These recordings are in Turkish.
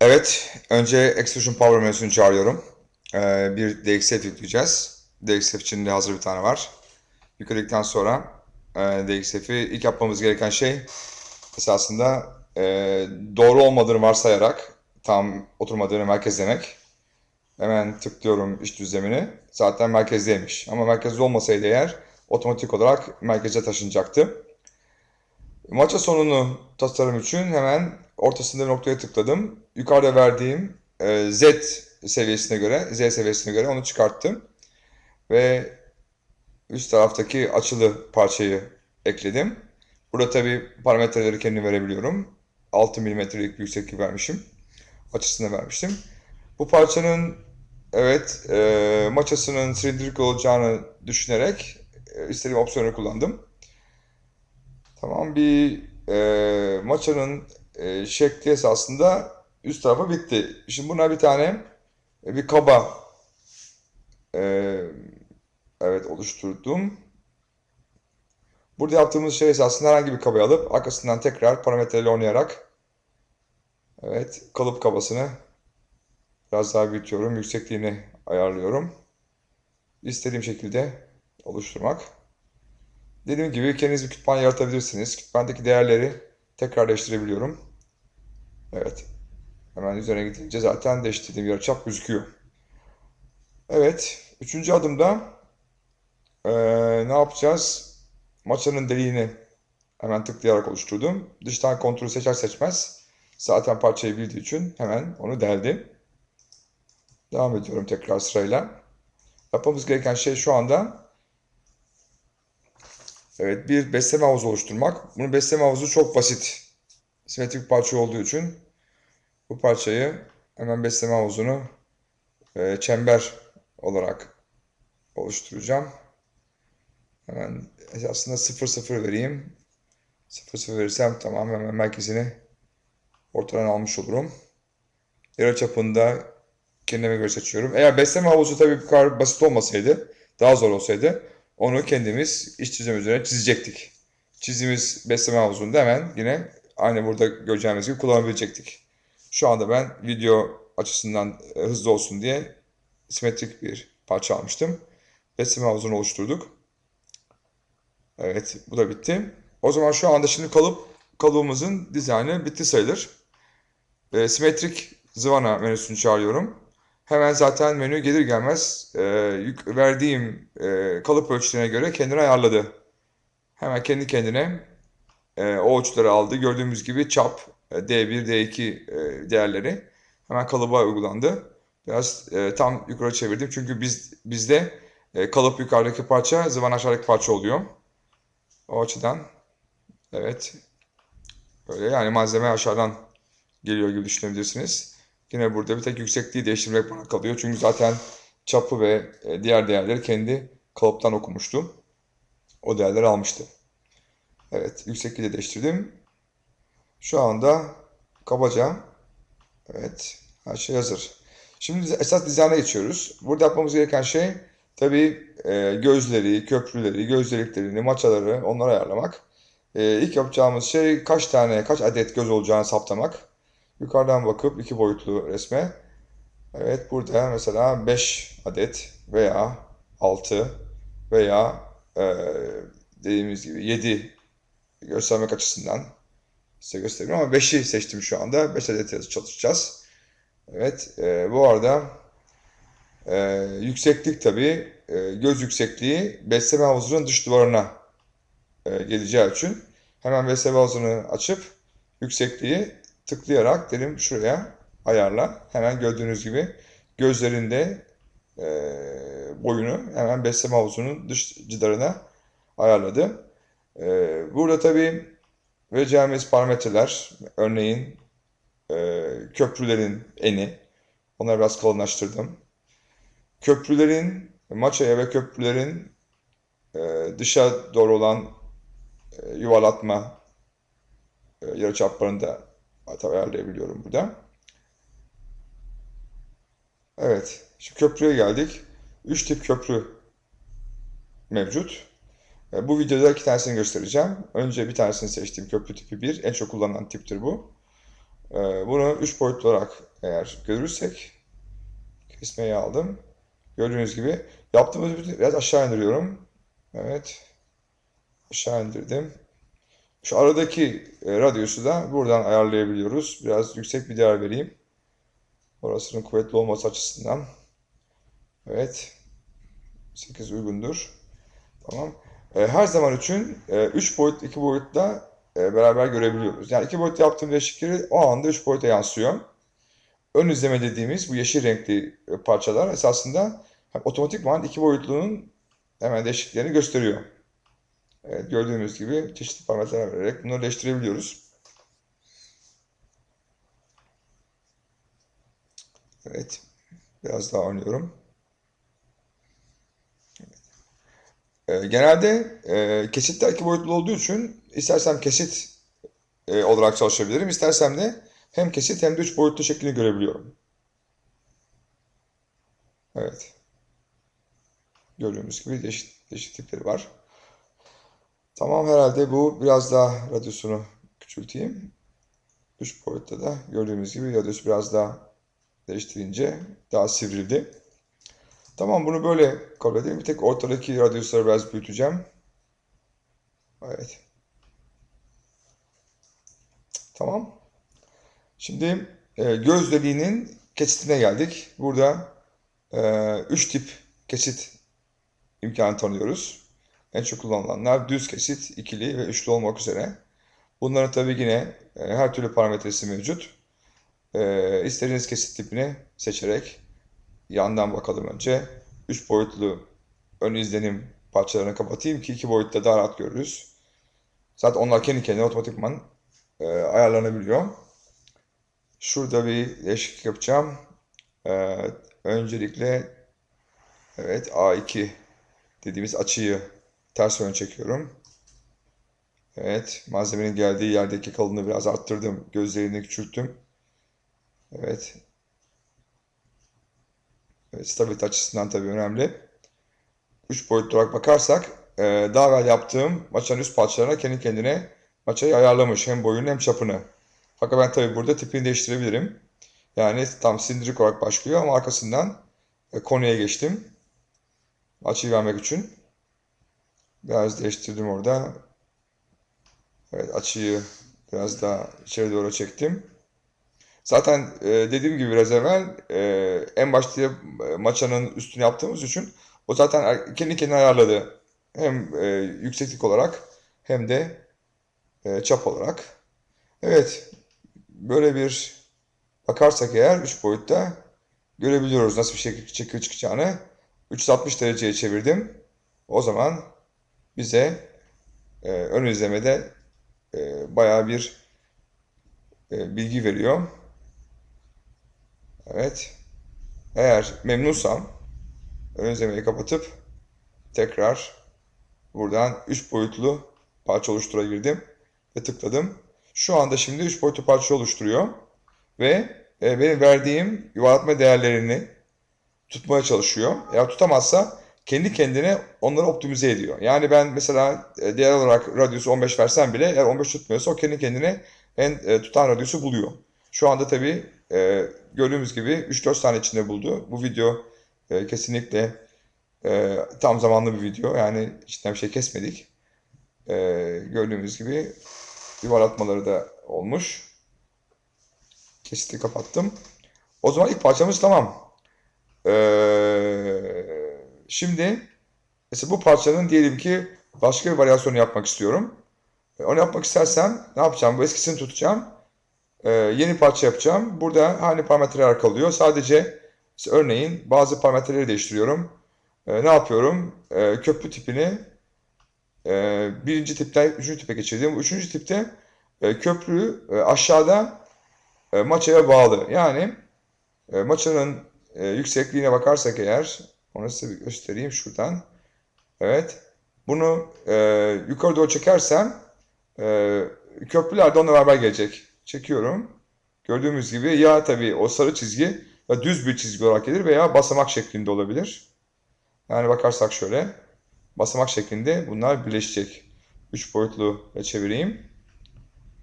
Evet, önce Extrusion Power menüsünü çağırıyorum. Ee, bir DXF yükleyeceğiz. DXF için de hazır bir tane var. Yükledikten sonra e, DXF'i ilk yapmamız gereken şey esasında e, doğru olmadığını varsayarak tam oturmadığını merkezlemek. Hemen tıklıyorum iş düzlemini. Zaten merkezdeymiş. Ama merkezde olmasaydı eğer otomatik olarak merkeze taşınacaktı. Maça sonunu tasarım için hemen ortasında bir noktaya tıkladım. Yukarıda verdiğim e, Z seviyesine göre, Z seviyesine göre onu çıkarttım. Ve üst taraftaki açılı parçayı ekledim. Burada tabi parametreleri kendim verebiliyorum. 6 mm'lik yükseklik vermişim. Açısını vermiştim. Bu parçanın evet e, maçasının silindirik olacağını düşünerek e, istediğim opsiyonu kullandım. Tamam bir e, maçanın e, şekli esasında üst tarafı bitti. Şimdi buna bir tane e, bir kaba e, evet oluşturdum. Burada yaptığımız şey esasında herhangi bir kabayı alıp arkasından tekrar parametreyle oynayarak evet kalıp kabasını biraz daha büyütüyorum. Yüksekliğini ayarlıyorum. İstediğim şekilde oluşturmak. Dediğim gibi kendiniz bir kütüphane yaratabilirsiniz. Kütüphanedeki değerleri tekrar değiştirebiliyorum. Evet. Hemen üzerine gidince zaten değiştirdiğim yarıçap gözüküyor. Evet. Üçüncü adımda ee, ne yapacağız? Maçanın deliğini hemen tıklayarak oluşturdum. Dıştan kontrolü seçer seçmez zaten parçayı bildiği için hemen onu deldi. Devam ediyorum tekrar sırayla. Yapmamız gereken şey şu anda Evet bir besleme havuzu oluşturmak. Bunun besleme havuzu çok basit. Simetrik bir parça olduğu için bu parçayı hemen besleme havuzunu e, çember olarak oluşturacağım. Hemen aslında 0 0 vereyim. 0 0 verirsem tamam hemen merkezini ortadan almış olurum. Yarı çapında kendime göre seçiyorum. Eğer besleme havuzu tabii bu kadar basit olmasaydı, daha zor olsaydı onu kendimiz iç çizim üzerine çizecektik. Çizdiğimiz besleme havuzunda hemen yine aynı burada göreceğimiz gibi kullanabilecektik. Şu anda ben video açısından e, hızlı olsun diye simetrik bir parça almıştım. Besleme havuzunu oluşturduk. Evet bu da bitti. O zaman şu anda şimdi kalıp kalıbımızın dizaynı bitti sayılır. E, simetrik zıvana menüsünü çağırıyorum. Hemen zaten menü gelir gelmez e, yük, verdiğim e, kalıp ölçülerine göre kendini ayarladı. Hemen kendi kendine e, o ölçüleri aldı. Gördüğümüz gibi çap e, D1, D2 e, değerleri hemen kalıba uygulandı. Biraz e, tam yukarı çevirdim çünkü biz bizde e, kalıp yukarıdaki parça, zıvan aşağıdaki parça oluyor. O açıdan evet böyle yani malzeme aşağıdan geliyor gibi düşünebilirsiniz. Yine burada bir tek yüksekliği değiştirmek bana kalıyor. Çünkü zaten çapı ve e, diğer değerleri kendi kalıptan okumuştum. O değerleri almıştı. Evet, yüksekliği de değiştirdim. Şu anda kabaca evet her şey hazır. Şimdi esas dizayna geçiyoruz. Burada yapmamız gereken şey tabii e, gözleri, köprüleri, göz deliklerini, maçaları onları ayarlamak. E, ilk yapacağımız şey kaç tane, kaç adet göz olacağını saptamak. Yukarıdan bakıp iki boyutlu resme. Evet burada mesela 5 adet veya 6 veya e, dediğimiz gibi 7 göstermek açısından size göstereyim ama 5'i seçtim şu anda. 5 adet yazı çalışacağız. Evet e, bu arada e, yükseklik tabi e, göz yüksekliği besleme havuzunun dış duvarına e, geleceği için hemen besleme havuzunu açıp yüksekliği tıklayarak dedim şuraya ayarla. Hemen gördüğünüz gibi gözlerinde e, boyunu hemen besleme havuzunun dış cidarına ayarladı. E, burada tabi vereceğimiz parametreler örneğin e, köprülerin eni onları biraz kalınlaştırdım. Köprülerin maçaya ve köprülerin e, dışa doğru olan e, yuvarlatma yarıçaplarını da Hatta ayarlayabiliyorum burada. Evet. Şimdi köprüye geldik. 3 tip köprü mevcut. E, bu videoda iki tanesini göstereceğim. Önce bir tanesini seçtiğim köprü tipi 1. En çok kullanılan tiptir bu. Ee, bunu 3 boyutlu olarak eğer görürsek kesmeyi aldım. Gördüğünüz gibi yaptığımız bir biraz aşağı indiriyorum. Evet. Aşağı indirdim. Şu aradaki e, radyosu da buradan ayarlayabiliyoruz. Biraz yüksek bir değer vereyim. Orasının kuvvetli olması açısından. Evet. 8 uygundur. Tamam. E, her zaman için 3 e, boyut, 2 boyutla e, beraber görebiliyoruz. Yani 2 boyutlu yaptığım değişiklikleri o anda 3 boyuta yansıyor. Ön izleme dediğimiz bu yeşil renkli e, parçalar esasında otomatikman 2 boyutlunun hemen değişikliklerini gösteriyor. Evet, gördüğümüz gibi çeşitli parametreler vererek bunları değiştirebiliyoruz. Evet, biraz daha oynuyorum. E, genelde e, kesitler iki boyutlu olduğu için istersem kesit e, olarak çalışabilirim. İstersem de hem kesit hem de üç boyutlu şeklini görebiliyorum. Evet. Gördüğümüz gibi değişik, değişik var. Tamam herhalde bu biraz daha radyosunu küçülteyim. Üç boyutta da gördüğümüz gibi radyosu biraz daha değiştirince daha sivrildi. Tamam bunu böyle kabul edelim. Bir tek ortadaki radyusları biraz büyüteceğim. Evet. Tamam. Şimdi e, göz deliğinin kesitine geldik. Burada 3 e, tip kesit imkanı tanıyoruz. En çok kullanılanlar düz kesit, ikili ve üçlü olmak üzere. Bunların tabi yine e, her türlü parametresi mevcut. E, istediğiniz kesit tipini seçerek yandan bakalım önce. 3 boyutlu ön izlenim parçalarını kapatayım ki 2 boyutta daha rahat görürüz. Zaten onlar kendi kendine otomatikman e, ayarlanabiliyor. Şurada bir değişiklik yapacağım. E, öncelikle evet A2 dediğimiz açıyı ters yön çekiyorum. Evet, malzemenin geldiği yerdeki kalınlığı biraz arttırdım. Gözlerini küçülttüm. Evet, stabilite açısından tabii önemli. 3 boyutlu olarak bakarsak e, daha evvel yaptığım maçanın üst parçalarına kendi kendine maçayı ayarlamış. Hem boyunu hem çapını. Fakat ben tabii burada tipini değiştirebilirim. Yani tam sindirik olarak başlıyor ama arkasından e, konuya geçtim. Açıyı vermek için. Biraz değiştirdim orada. Evet açıyı biraz daha içeri doğru çektim. Zaten e, dediğim gibi biraz evvel e, en başta e, maçanın üstünü yaptığımız için o zaten kendi kendine ayarladı. Hem e, yükseklik olarak hem de e, çap olarak. Evet, böyle bir bakarsak eğer 3 boyutta görebiliyoruz nasıl bir şekilde şekil çıkacağını. 360 dereceye çevirdim. O zaman bize e, ön izlemede e, bayağı bir e, bilgi veriyor. Evet. Eğer memnunsam ön kapatıp tekrar buradan 3 boyutlu parça oluştura girdim ve tıkladım. Şu anda şimdi 3 boyutlu parça oluşturuyor ve e, verdiğim yuvarlatma değerlerini tutmaya çalışıyor. Eğer tutamazsa kendi kendine onları optimize ediyor. Yani ben mesela e, değer olarak radyosu 15 versem bile eğer 15 tutmuyorsa o kendi kendine en e, tutan radyosu buluyor. Şu anda tabii e, gördüğümüz gibi 3-4 tane içinde buldu. Bu video e, kesinlikle e, tam zamanlı bir video. Yani içinden bir şey kesmedik. E, gördüğümüz gibi yuvarlatmaları da olmuş. Kesiti kapattım. O zaman ilk parçamız tamam. E, şimdi mesela bu parçanın diyelim ki başka bir varyasyonu yapmak istiyorum. E, onu yapmak istersem ne yapacağım? Bu eskisini tutacağım. Ee, yeni parça yapacağım. Burada aynı parametreler kalıyor. Sadece örneğin bazı parametreleri değiştiriyorum. Ee, ne yapıyorum? Ee, köprü tipini e, birinci tipten üçüncü tipe geçirdim. Üçüncü tipte e, köprü e, aşağıda e, maçaya bağlı. Yani e, maçanın e, yüksekliğine bakarsak eğer onu size bir göstereyim şuradan. Evet. Bunu e, yukarı doğru çekersem e, köprüler de onunla beraber gelecek çekiyorum. Gördüğümüz gibi ya tabii o sarı çizgi ya düz bir çizgi olarak gelir veya basamak şeklinde olabilir. Yani bakarsak şöyle basamak şeklinde bunlar birleşecek. 3 boyutlu çevireyim.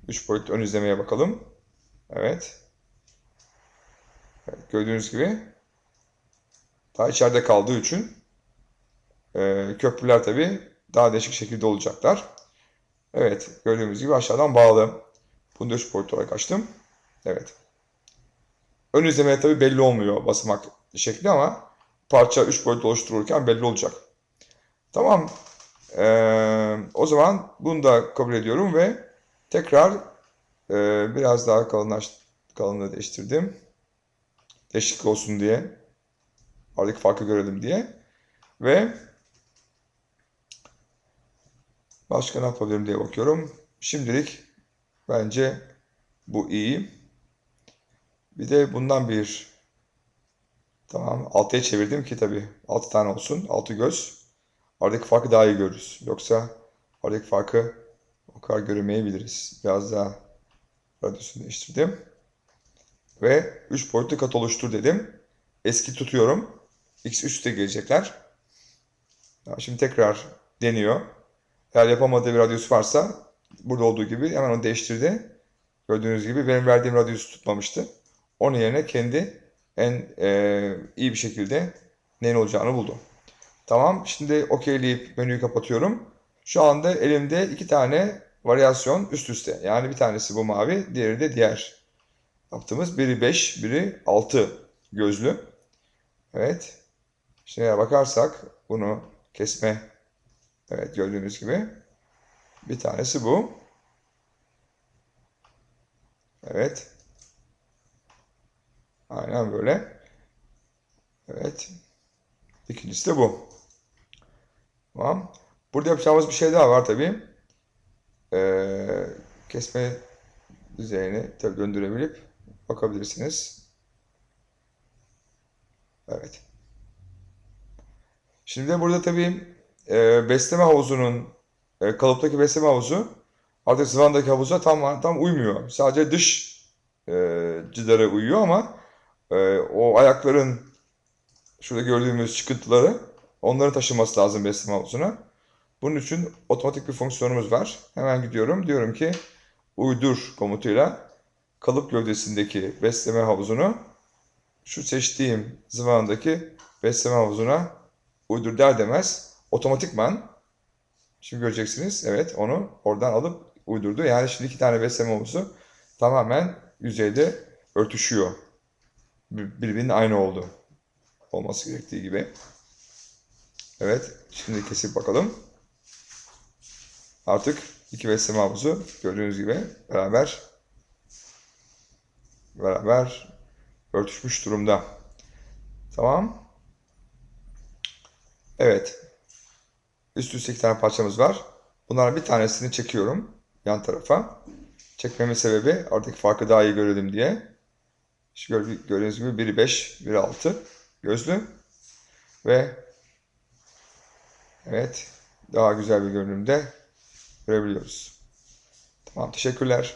3 boyutlu ön izlemeye bakalım. Evet. Evet, gördüğünüz gibi daha içeride kaldığı için e, köprüler tabii daha değişik şekilde olacaklar. Evet, gördüğümüz gibi aşağıdan bağlı. Bunu da 3 boyutlu olarak açtım. Evet. Ön izlemede tabii belli olmuyor basamak şekli ama parça 3 boyutlu oluşturulurken belli olacak. Tamam. Ee, o zaman bunu da kabul ediyorum ve tekrar e, biraz daha kalınlaş, kalınlığı değiştirdim. Değişiklik olsun diye. Aradaki farkı görelim diye. Ve başka ne yapabilirim diye bakıyorum. Şimdilik bence bu iyi. Bir de bundan bir tamam altıya çevirdim ki tabii 6 tane olsun. 6 göz. Aradaki farkı daha iyi görürüz. Yoksa aradaki farkı o kadar göremeyebiliriz. Biraz daha radyosunu değiştirdim. Ve 3 boyutlu kat oluştur dedim. Eski tutuyorum. X3'te gelecekler. Ya Şimdi tekrar deniyor. Eğer yapamadığı bir radyosu varsa burada olduğu gibi hemen onu değiştirdi. Gördüğünüz gibi benim verdiğim radyosu tutmamıştı. Onun yerine kendi en e, iyi bir şekilde neyin olacağını buldu. Tamam. Şimdi okeyleyip menüyü kapatıyorum. Şu anda elimde iki tane varyasyon üst üste. Yani bir tanesi bu mavi, diğeri de diğer yaptığımız. Biri 5, biri 6 gözlü. Evet. Şimdi bakarsak bunu kesme evet gördüğünüz gibi bir tanesi bu. Evet. Aynen böyle. Evet. İkincisi de bu. Tamam. Burada yapacağımız bir şey daha var tabii. Ee, kesme düzeyini tabii döndürebilip bakabilirsiniz. Evet. Şimdi burada tabii e, besleme havuzunun e, kalıptaki besleme havuzu artık Zıvan'daki havuza tam tam uymuyor. Sadece dış e, cidara uyuyor ama e, o ayakların şurada gördüğümüz çıkıntıları onların taşıması lazım besleme havuzuna. Bunun için otomatik bir fonksiyonumuz var. Hemen gidiyorum. Diyorum ki uydur komutuyla kalıp gövdesindeki besleme havuzunu şu seçtiğim zıvandaki besleme havuzuna uydur der demez otomatikman şimdi göreceksiniz evet onu oradan alıp uydurdu. Yani şimdi iki tane besleme havuzu tamamen yüzeyde örtüşüyor. Bir- Birbirinin aynı oldu. Olması gerektiği gibi. Evet şimdi kesip bakalım. Artık iki besleme havuzu gördüğünüz gibi beraber beraber örtüşmüş durumda. Tamam. Evet. Üst üste iki tane parçamız var. Bunların bir tanesini çekiyorum yan tarafa. Çekmemin sebebi oradaki farkı daha iyi görelim diye. İşte gör- gördüğünüz gibi biri 5, biri 6 gözlü. Ve evet daha güzel bir görünümde görebiliyoruz. Tamam teşekkürler.